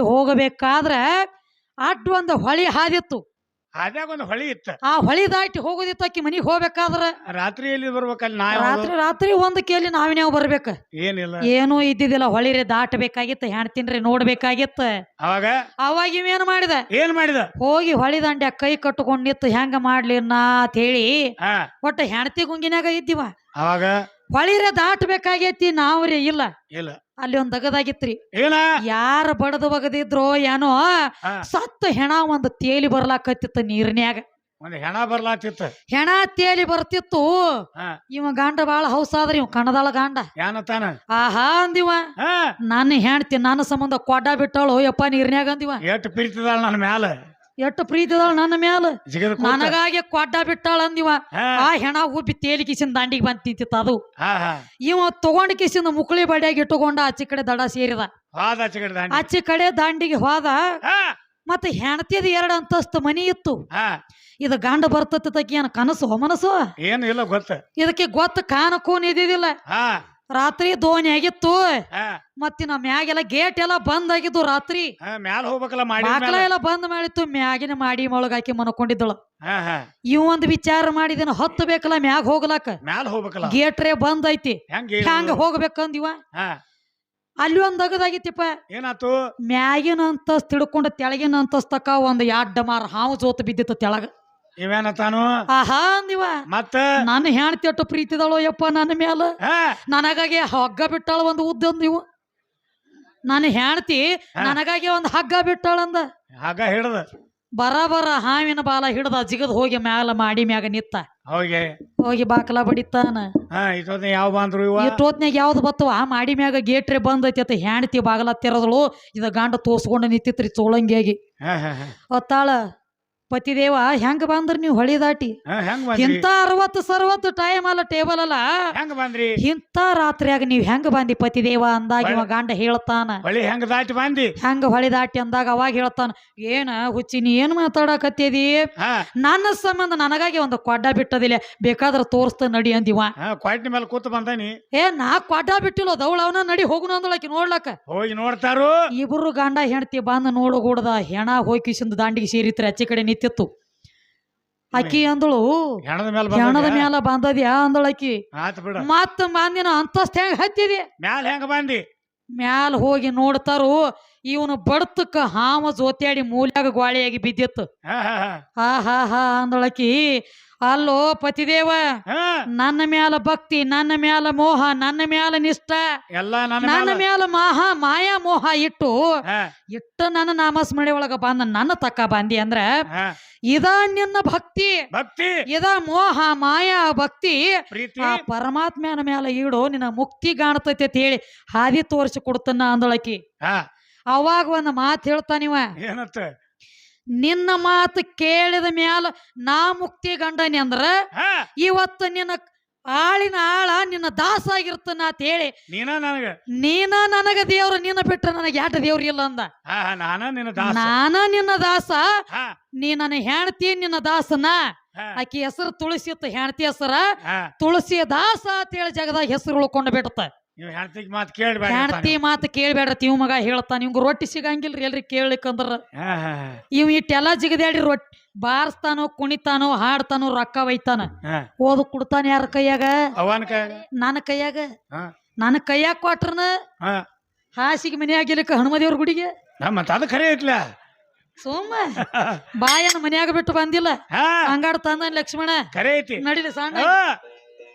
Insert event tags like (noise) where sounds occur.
ಹೋಗಿ ಹೋಗಬೇಕಾದ್ರೆ ಅಡ್ಡ ಒಂದು ಹೊಳಿ ಹಾದಿತ್ತು. ಒಂದು ಹೊಳಿ ಇತ್ತು. ಆ ಹೊಳಿ ದಾಟಿ ಹೋಗೋದಿತ್ತು ಆಕಿ ಮನಿಗೆ ಹೋಗ್ಬೇಕಾದ್ರೆ. ರಾತ್ರಿ ಎಲ್ಲಿ ಬರ್ಬೇಕಲ್ಲಿ ನಾ ರಾತ್ರಿ ರಾತ್ರಿ ಒಂದ್ ಕೇಳಿ ನಾವಿನ್ಯಾವ ಬರ್ಬೇಕ? ಏನಿಲ್ಲ. ಏನೂ ಇದ್ದಿದ್ದಿಲ್ಲ ಹೊಳಿರಿ ದಾಟಬೇಕಾಗಿತ್ತು ಹೆಣ್ತಿನ್ರಿ ನೋಡ್ಬೇಕಾಗಿತ್ತ. ಅವಾಗ? ಅವಾಗ ಇವೇನ್ ಮಾಡಿದ? ಏನ್ ಮಾಡಿದ? ಹೋಗಿ ಹೊಳಿ ದಂಡ್ಯಾಗ ಕೈ ಕಟ್ಕೊಂಡ್ ನಿತ್ತು ಹೆಂಗ ಮಾಡ್ಲಿ ನಾ ಅಂತ ಹೇಳಿ ಹಾ. ಒಟ್ಟ ಹೆಣ್ತಿ ಗುಂಗಿನಾಗ ಇದ್ದೀವ. ಅವಾಗ? ಹೊಳಿರೆ ದಾಟಬೇಕಾಗೈತಿ ನಾವ್ರಿ ಇಲ್ಲ. ಇಲ್ಲ. ಅಲ್ಲಿ ಒಂದ್ ದಗದಾಗಿತ್ರಿ ಏನ? ಯಾರ ಬಡದು ಬಗದಿದ್ರೋ ಏನೋ ಸತ್ತು ಹೆಣ ಒಂದ್ ತೇಲಿ ಬರ್ಲಾಕತ್ತಿತ್ತು ನೀರಿನ್ಯಾಗ. ಒಂದ್ ಹೆಣ ಬರ್ಲಾತಿತ್ತು ಹೆಣ ತೇಲಿ ಬರ್ತಿತ್ತು. ಹಾ. ಇವ ಗಂಡ ಬಾಳ ಹೌಸಾದ್ರಿ ಇವ ಕಣದಾಳ ಗಂಡ. ಏನತಾನ ಆಹಾ ಅಂದಿವ. ನಾನು ನನ್ನ ಹೆಣ್ತಿ ನನ್ನ ಸಂಬಂಧ ಕೊಡ್ಡ ಬಿಟ್ಟಾಳು ಯಪ್ಪ ನೀರ್ನ್ಯಾಗ ಅಂದಿವ. ಎಷ್ಟು ಪ್ರೀತಿದಾಳ ನನ್ನ ಮ್ಯಾಲ? ಎಷ್ಟು ಪ್ರೀತಿ ಅದಾಳ ನನ್ನ ಮ್ಯಾಲ? ಜಿಗದ ಕೂತ. ನನಗಾಗಿ ಕೊಡ್ಡ ಬಿಟ್ಟಾಳ ಅಂದಿವ ಹಾ. ಆ ಹೆಣ ಉಬ್ಬಿ ತೇಲಿ ಕಿಸಿನ ದಾಂಡಿಗೆ ಬಂದ್ ನಿಂತಿತ್ತು ಅದು. ಹಾ ಹಾ. ಇವ ತಗೊಂಡ ಕಿಸಿನ ಮುಕ್ಳಿ ಬಡಿಯಾಗಿ ಇಟ್ಟುಕೊಂಡ ಆಚೆ ಕಡೆ ದಡ ಸೇರಿದ. ಹೋದ ಚಿಗಡ್ ದಾಂಡಿ. ಆಚೆ ಕಡೆ ದಾಂಡಿಗೆ ಹೋದ. ಹಾ. ಮತ್ತೆ ಹೆಣತಿದ ಎರಡು ಅಂತಸ್ತು ಮನಿ ಇತ್ತು. ಹಾ. ಇದು ಗಂಡ ಬರ್ತತಿ ಏನು ಏನ ಕನಸು ಮನಸ್ಸು ಏನು ಇಲ್ಲ ಗೊತ್ತ. ಇದಕ್ಕೆ ಗೊತ್ತ ಕಾನಕೂನ್ ಇದ್ದಿದ್ದಿಲ್ಲ ಹಾ. ರಾತ್ರಿ ದೋಣಿ ಆಗಿತ್ತು. ಮತ್ತಿ ಮತ್ತಿನ ಮ್ಯಾಗೆಲ್ಲ ಗೇಟ್ ಎಲ್ಲ ಬಂದ್ ಆಗಿದ್ದು ರಾತ್ರಿ. ಮ್ಯಾಲ ಹೋಗ್ಬೇಕಲ್ಲ ಮಾಡಿ ಎಲ್ಲ ಬಂದ್ ಮಾಡಿತ್ತು ಮ್ಯಾಗಿನ ಮಾಡಿ ಮೊಳಗ ಹಾಕಿ ಮನ್ಕೊಂಡಿದ್ದಳು. ಇವ್ ಒಂದ್ ವಿಚಾರ ಮಾಡಿದಿನ ಹತ್ತು ಬೇಕಲ್ಲ ಮ್ಯಾಗ ಹೋಗ್ಲಾಕ. ಮ್ಯಾಲ ಹೋಗ್ಬೇಕಲ್ಲ. ಗೇಟ್ರೇ ಬಂದ್ ಐತಿ. ಹಂಗ ಹ್ಯಾಂಗ ಹೋಗ್ಬೇಕಂದಿವ ಅಲ್ಲಿ ಒಂದ್ ಅಗದಾಗಿತ್ತಿಪ್ಪ. ಏನಾತು? ಮ್ಯಾಗಿನ ಅಂತಸ್ ತಿಳ್ಕೊಂಡ ತೆಳಗಿನ ಅಂತಸ್ತಕ ಒಂದ್ ಯಾಡ್ ಮಾರ ಹಾವು ಜೋತ ಬಿದ್ದಿತ್ತು ತೆಳಗ. ಇವೇನತ್ತಾನು ಆಹಾ ಅಂದಿವ. ಮತ್ತ? ನನ್ನ ಹೆಣ್ತಿ ಅಟ್ಟು ಪ್ರೀತಿದಳು ಯಪ್ಪ ನನ್ನ ಮ್ಯಾಲ. ಹಾ. ನನಗಾಗಿ ಹಗ್ಗ ಬಿಟ್ಟಾಳ ಒಂದು ಉದ್ದ ನೀವು ನನ್ನ ಹೆಣ್ತಿ. ನನಗಾಗಿ ಒಂದು ಹಗ್ಗ ಬಿಟ್ಟಾಳಂದ ಹಗ್ಗ ಹಿಡ್ದ. ಬರ ಹಾವಿನ ಬಾಲ ಹಿಡ್ದ ಜಿಗದ್ ಹೋಗಿ ಮ್ಯಾಲ ಮಾಡಿ ಮ್ಯಾಗ ನಿತ್ತ. ಹೋಗಿ. ಹೋಗಿ ಬಾಕಲ ಬಡಿತಾನ ಹಾ ಇಷ್ಟೊತ್ತ ಯಾವ ಬಂದ್ರು ಇವ? ಯಾವ್ದು ಬತ್ತವ? ಆ ಮಾಡಿ ಮ್ಯಾಗ ಗೇಟ್ರೆ ಬಂದೈತಿ ಅತ್ತ ಹೆಣ್ತಿ ಬಾಗಲ ತೆರದಳು. ಇದ ಗಂಡ ತೋರ್ಸ್ಕೊಂಡು ನಿಂತಿತ್ರಿ ಚೋಳಂಗಿಯಾಗಿ. ಹಾ ಹಾ ಹಾ. ಒತ್ತಾಳ ಪತಿದೇವ ಹೆಂಗ ಬಂದ್ರ ನೀವು ಹೊಳಿ ದಾಟಿ? ಹೆಂಗ್ ಬಂದ್ರಿ? ಇಂಥ ಅರವತ್ತು ಸರ್ವತ್ತು ಟೈಮ್ ಅಲ್ಲ ಟೇಬಲ್ ಅಲ್ಲ. ಹೆಂಗ್ ಬಂದ್ರಿ? ಇಂಥ ರಾತ್ರಿಯಾಗ ನೀವ್ ಹೆಂಗ ಬಂದಿ ಪತಿದೇವ? ಅಂದಾಗ ಇವ ಗಂಡ ಹೇಳ್ತಾನ. ಹೊಳಿ ಹೆಂಗ್ ದಾಟಿ ಬಂದಿ? ಹೆಂಗ ಹೊಳಿ ದಾಟಿ? ಅಂದಾಗ ಅವಾಗ ಹೇಳ್ತಾನ ಏನ ಹುಚ್ಚಿ ನೀ ಏನ್ ಮಾತಾಡಕತ್ತಿದಿ? ನನ್ನ ಸಂಬಂಧ ನನಗಾಗಿ ಒಂದು ಕೊಡ್ಡ ಬಿಟ್ಟದಿಲ್ಲ ಬೇಕಾದ್ರ ತೋರಿಸ್ತ ನಡಿ ಅಂದಿವ. ಕ್ವಾಟ್ನಿ ಮೇಲೆ ಕೂತ್ ಬಂದಾನಿ. ಏ ನಾ ಕೊಡ್ಡ ಬಿಟ್ಟಿಲ್ಲ ದೌಳ ಅವನ ನಡಿ ಹೋಗುನ ಅಂದಳಕಿ ನೋಡ್ಲಕ್ಕ. ಹೋಗಿ ನೋಡ್ತಾರು. ಇಬ್ರು ಗಂಡ ಹೆಂಡತಿ ಬಂದು ನೋಡಗೂಡದ ಹೆಣ ಹೋಗಿ ದಾಂಡಿಗೆ ಸೇರಿತ್ರ ಅಚ್ಚಿ ಕಡೆ ನಿಂತಿತ್ತು ಆಕಿ ಅಂದಳು ಹೆಣದ ಮ್ಯಾಲ ಬಂದದ್ಯಾ? ಅಂದಳಕಿ ಆಕಿ. ಮತ್ತ ಬಂದಿನ ಅಂತಸ್ತ ಹೆಂಗ್ ಹತ್ತಿದೆ? ಮ್ಯಾಲ ಹೆಂಗ್ ಬಂದಿ? ಮ್ಯಾಲ ಹೋಗಿ ನೋಡ್ತಾರು ಇವನು ಬಡ್ತಕ್ಕ ಹಾವ ಜೋತ್ಯಾಡಿ ಮೂಲ್ಯಾಗ ಗ್ವಾಳಿಯಾಗಿ ಬಿದ್ದಿತ್ತು. ಹಾ ಹಾ ಹಾ. ಅಂದಳಕಿ ಅಲ್ಲೋ ಪತಿದೇವ ನನ್ನ ಮ್ಯಾಲ ಭಕ್ತಿ ನನ್ನ ಮ್ಯಾಲ ಮೋಹ ನನ್ನ ಮ್ಯಾಲ ನಿಷ್ಠ ನನ್ನ ಮ್ಯಾಲ. ಮಹಾ ಮಾಯಾ ಮೋಹ ಇಟ್ಟು ಇಟ್ಟು ನನ್ನ ನಾಮಸ್ಮರಣೆ ಒಳಗ ಬಂದ ನನ್ನ ತಕ್ಕ ಬಂದಿ ಅಂದ್ರ ಇದ ನಿನ್ನ ಭಕ್ತಿ ಭಕ್ತಿ. ಇದ ಮೋಹ ಮಾಯಾ ಭಕ್ತಿ. ಆ ಪರಮಾತ್ಮನ ಮ್ಯಾಲ ಈಡು ನಿನ್ನ ಮುಕ್ತಿ ಕಾಣತೈತಿ ಅಂತ ಹೇಳಿ ಹಾದಿ ತೋರಿಸಿ ಕೊಡ್ತನ್ನ ಅಂದೊಳಕಿ. ಅವಾಗ ಒಂದು ಮಾತು ಹೇಳ್ತಾನಿವ ಏನತ್ತ? ನಿನ್ನ ಮಾತು ಕೇಳಿದ ಮ್ಯಾಲ ನಾ ಮುಕ್ತಿ ಗಂಡನಿ ಅಂದ್ರ ಇವತ್ತು ನಿನ್ನ ಆಳಿನ ಆಳ ನಿನ್ನ ದಾಸ ಆಗಿರ್ತನ ಅಂತ ಹೇಳಿ. ನೀನ ನನಗ? ನೀನ ನನಗ ದೇವ್ರು ನಿನ್ನ ಬಿಟ್ಟರೆ ನನಗೆ ಯಾಟ ದೇವ್ರು ಇಲ್ಲ ಅಂದ. ನಾನ ನಿನ್ನ ದಾಸ? ನಾನ ನಿನ್ನ ದಾಸ? ಹಾ. ನೀ ನನ್ನ ಹೆಣ್ತಿ ನಿನ್ನ ದಾಸನ? ಆಕಿ ಹೆಸರು ತುಳಸಿ ಇತ್ತು ಹೆಣ್ತಿ ಹೆಸರ? ತುಳಸಿ ದಾಸ ಅಂತ ಹೇಳಿ ಜಗದಾಗ ಹೆಸರು ಉಳ್ಕೊಂಡು ಬಿಡುತ್ತ ನೀವು ಹೆಣ್ತಿಗ್ ಮಾತು ಕೇಳ್ಬೇಡ ಹೆಣ್ತಿ ಮಾತು ಕೇಳ್ಬೇಡ್ರಿ ತಿವ್ ಮಗ ಹೇಳ್ತಾನ ಇವಂಗ ರೊಟ್ಟಿ ಸಿಗಂಗಿಲ್ರಿ ಎಲ್ರಿ ಕೇಳಿಕಂದ್ರ ಇವ್ ಇಟ್ಟೆಲ್ಲ ಜಿಗದ್ಯಾಡಿ ರೊಟ್ಟಿ ಬಾರಿಸ್ತಾನೋ ಕುಣಿತಾನೋ ಹಾಡ್ತಾನೋ ರೊಕ್ಕ ಒಯ್ತಾನ. ಓದು ಕುಡ್ತಾನ ಯಾರ ಕೈಯಾಗ? ಅವನ ಕೈ ನನ್ನ ಕೈಯಾಗ. ನನ್ನ ಕೈಯಾಗ ಕೊಟ್ರನ ಹಾಸಿಗೆ ಮನೆ ಆಗಿಲಿಕ್ಕ ಹನುಮದೇವ್ರ ಗುಡಿಗೆ? ಹಾ, ಮತ್ತ್ ಅದು ಖರೆ ಐತ್ಲ ಸೋಮ (laughs) ಬಾಯನ ಮನ್ಯಾಗ ಬಿಟ್ಟು ಬಂದಿಲ್ಲ. ಹಂಗಾಡ್ತಾನ ಹಂಗಾಡ್ ತಂದ ಲಕ್ಷ್ಮಣ. ಖರೆ ಐತಿ. ನಡಿಲಿ ಸಣ್ಣ.